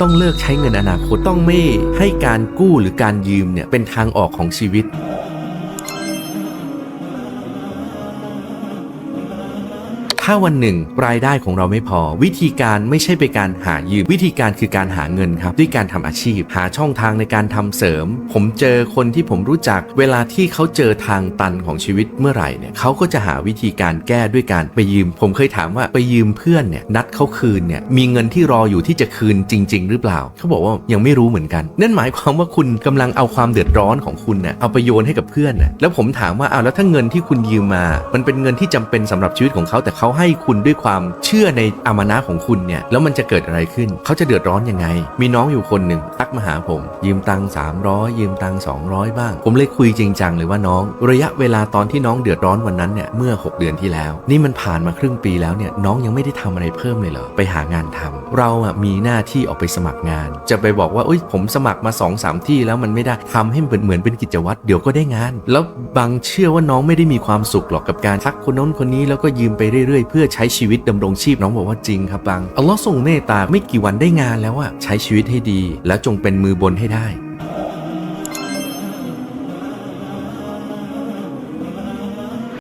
ต้องเลิกใช้เงินอนาคตต้องไม่ให้การกู้หรือการยืมเนี่ยเป็นทางออกของชีวิต ถ้าวันหนึ่งรายได้ของเราไม่พอ วิธีการไม่ใช่ไปการหายืมวิธีการคือการหาเงินครับ ด้วยการทำอาชีพ หาช่องทางในการทำเสริม ผมเจอคนที่ผมรู้จัก เวลาที่เขาเจอทางตันของชีวิตเมื่อไหร่เนี่ยเขาก็จะหาวิธีการแก้ด้วยการไปยืม ผมเคยถามว่าไปยืมเพื่อนเนี่ยนัดเขาคืนเนี่ยมีเงินที่รออยู่ที่จะคืนจริง ๆ หรือเปล่า เขาบอกว่ายังไม่รู้เหมือนกัน นั่นหมายความว่าคุณกำลังเอาความเดือดร้อนของคุณเนี่ยเอาไปโยนให้กับเพื่อนน่ะแล้วผมถามว่าเอาแล้วถ้าเงินที่คุณยืมมา มันเป็นเงินที่จำเป็นสำหรับชีวิตของเขาแต่เขาให้คุณด้วยความเชื่อในอามานะของคุณเนี่ยแล้วมันจะเกิดอะไรขึ้น เขาจะเดือดร้อนยังไง มีน้องอยู่คนหนึ่งทักมาหาผม ยืมตังค์300 ยืมตังค์200 บ้าง ผมเลยคุยจริงจังเลยว่าน้อง ระยะเวลาตอนที่น้องเดือดร้อนวันนั้นเนี่ยเมื่อ 6 เดือนที่แล้ว นี่มันผ่านมาครึ่งปีแล้วเนี่ยน้องยังไม่ได้ทำอะไรเพิ่มเลยเหรอไปหางานทำเราอะมีหน้าที่ออกไปสมัครงาน จะไปบอกว่าเอ้ยผมสมัครมา2อสามที่แล้วมันไม่ได้ทำให้มันเหมือนเป็นกิจวัตรเดี๋ยวก็ได้งาน แล้วบางเชื่อว่าน้องไม่ได้มีความสุขหรอกกับการทักคนน้นคนนี้แล้วก็ยืมไปเรื่อยๆ เพื่อใช้ชีวิตดำรงชีพน้องบอกว่าจริงครับบังอัลลอฮ์ทรงเมตตาไม่กี่วันได้งานแล้วอะใช้ชีวิตให้ดี แล้วจงเป็นมือบนให้ได้